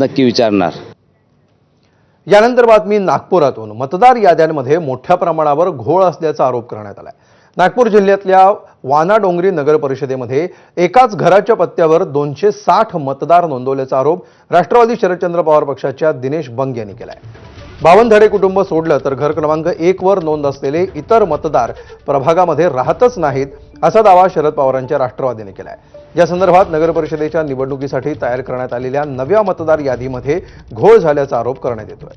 नक्की विचारणार. यानंतर बातमी नागपुरातून. मतदार याद्यांमध्ये मोठ्या प्रमाणावर घोळ असल्याचा आरोप करण्यात आलाय. नागपूर जिल्ह्यातल्या वानाडोंगरी नगर परिषदेमध्ये एकाच घराच्या पत्त्यावर दोनशे साठ मतदार नोंदवल्याचा आरोप राष्ट्रवादी शरदचंद्र पवार पक्षाच्या दिनेश बंग यांनी केलाय. बावनधडे कुटुंब सोडलं तर घर क्रमांक एक वर नोंद असलेले इतर मतदार प्रभागामध्ये राहतच नाहीत असा दावा शरद पवारांच्या राष्ट्रवादीने केलाय. या संदर्भात नगरपरिषदेच्या निवडणुकीसाठी तयार करण्यात आलेल्या नव्या मतदार यादीमध्ये घोळ झाल्याचा आरोप करण्यात येतोय.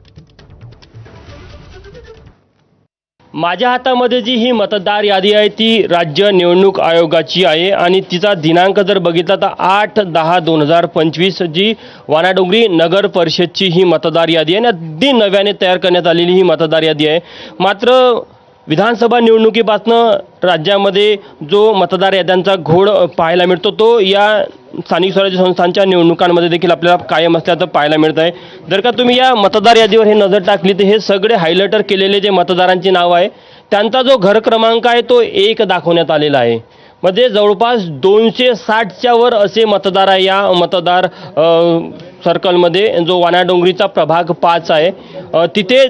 माझ्या हातामध्ये जी ही मतदार यादी आहे ती राज्य निवडणूक आयोगाची आहे आणि तिचा दिनांक जर बघितला तर आठ दहा दोन हजार पंचवीस जी वानाडोंगरी नगर परिषदची ही मतदार यादी आहे आणि अगदी नव्याने तयार करण्यात आलेली ही मतदार यादी आहे. मात्र विधानसभा निवडणुकीपासनं राज्यामध्ये जो मतदार याद्यांचा घोड पाहायला मिळतो. तो या स्थानिक स्वराज्य संस्थांच्या निवडणुकांमध्ये देखील आपल्याला कायम असल्याचं पाहायला मिळत आहे जर का तुम्ही या मतदार यादीवर हे नजर टाकली तर हे सगळे हायलायटर केलेले जे मतदारांची नाव आहे त्यांचा जो घर क्रमांक आहे तो एक दाखवण्यात आलेला आहे. म्हणजे जवळपास दोनशे साठच्या वर असे मतदार आहे या मतदार सर्कलमध्ये जो वानाडोंगरीचा प्रभाग पाच आहे. तिथे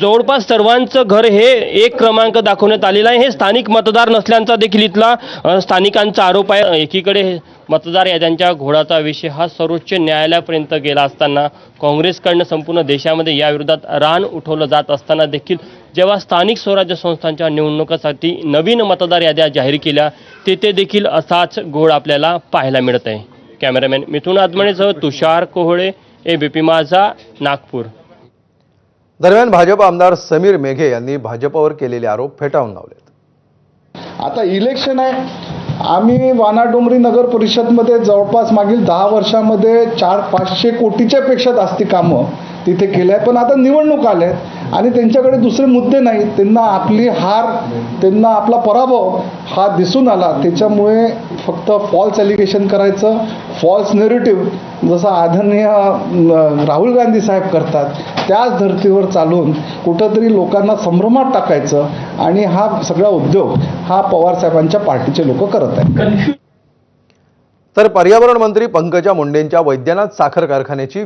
जवळपास सर्वांचं घर हे एक क्रमांक दाखवण्यात आलेलं आहे. हे स्थानिक मतदार नसल्याचा देखील इथला स्थानिकांचा आरोप आहे. एकीकडे हे मतदार याद्यांच्या घोडाचा विषय हा सर्वोच्च न्यायालयापर्यंत गेला असताना काँग्रेसकडनं संपूर्ण देशामध्ये याविरोधात रान उठवलं जात असताना देखील जेव्हा स्थानिक स्वराज्य संस्थांच्या निवडणुकासाठी नवीन मतदार याद्या जाहीर केल्या तेथे देखील असाच घोळ आपल्याला पाहायला मिळत आहे. Cameraman Mithun आदमणेसह Tushar Kohale A B P माझा नागपूर. दरम्यान भाजप आमदार समीर मेघे यांनी भाजपवर केलेले आरोप फेटाळून लावलेत. आता इलेक्शन आहे. आम्ही वानाडोंगरी नगर परिषदमध्ये जवळपास मागील दहा वर्षामध्ये चार पाचशे कोटीच्या पेक्षा जास्ती कामं तिथे केले आहे पण आता निवडणूक आल्या आहेत आणि त्यांच्याकडे दुसरे मुद्दे नाहीत त्यांना आपली हार त्यांना आपला पराभव हा दिसून आला. त्याच्यामुळे फक्त फॉल्स ॲलिगेशन करायचं फॉल्स नेरेटिव्ह जसं आदरणीय राहुल गांधी साहेब करतात त्याच धर्तीवर चालून कुठंतरी लोकांना संभ्रमात टाकायचं आणि हा सगळा उद्योग हा पवारसाहेबांच्या पार्टीचे लोक करत आहेत. तर पर्यावरण मंत्री पंकजा मुंडेंच्या वैद्यनाथ साखर कारखान्याची